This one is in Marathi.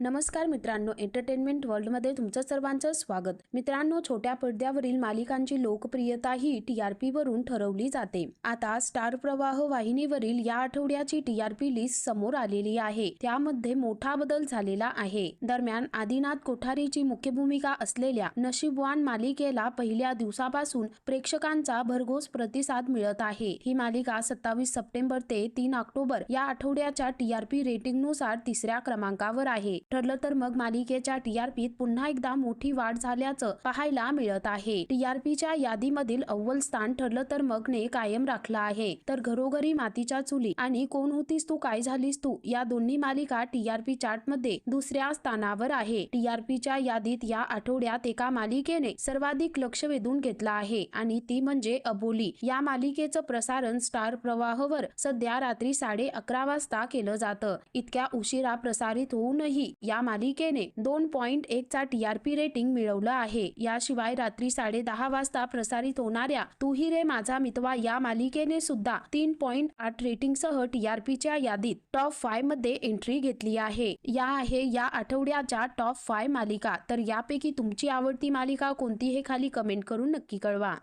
नमस्कार मित्रांनो एंटरटेनमेंट वर्ल्डमध्ये तुमचं सर्वांचं स्वागत. मित्रांनो छोट्या पडद्यावरील मालिकांची लोकप्रियता ही टीआरपी वरून ठरवली जाते. आता स्टार प्रवाह वाहिनीवरील या आठवड्याची टीआरपी लिस्ट समोर आलेली आहे. त्यामध्ये मोठा बदल झालेला आहे. दरम्यान आदिनाथ कोठारीची मुख्य भूमिका असलेल्या नशीबवान मालिकेला पहिल्या दिवसापासून प्रेक्षकांचा भरघोस प्रतिसाद मिळत आहे. ही मालिका सत्तावीस सप्टेंबर ते तीन ऑक्टोबर या आठवड्याच्या टीआरपी रेटिंगनुसार तिसऱ्या क्रमांकावर आहे. ठरलं तर मग मालिकेच्या टीआरपीत पुन्हा एकदा मोठी वाढ झाल्याचं पाहायला मिळत आहे. टीआरपीच्या यादीमधील अव्वल स्थान ठरलं तर मगने कायम राखलं आहे. तर घरोघरी मातीच्या चुली आणि कोण होतीस तू काय झालीस तू या दोन्ही मालिका टीआरपी चार्टमध्ये दुसऱ्या स्थानावर आहे. टीआरपीच्या यादीत या आठवड्यात एका मालिकेने सर्वाधिक लक्ष वेधून घेतलं आहे आणि ती म्हणजे अबोली. या मालिकेचं प्रसारण स्टार प्रवाहवर सध्या रात्री साडे अकरा वाजता केलं जातं. इतक्या उशिरा प्रसारित होऊनही या मालिकेने दोन पॉइंट एक चा टीआरपी रेटिंग मिळवलं आहे. याशिवाय रात्री साडे दहा वाजता प्रसारित होणाऱ्या तू ही रे माझा मितवा या मालिकेने सुद्धा तीन पॉइंट आठ रेटिंगसह टीआरपीच्या यादीत टॉप फायमध्ये एंट्री घेतली आहे. या आहे या आठवड्याच्या टॉप फाय मालिका. तर यापैकी तुमची आवडती मालिका कोणती हे खाली कमेंट करून नक्की कळवा.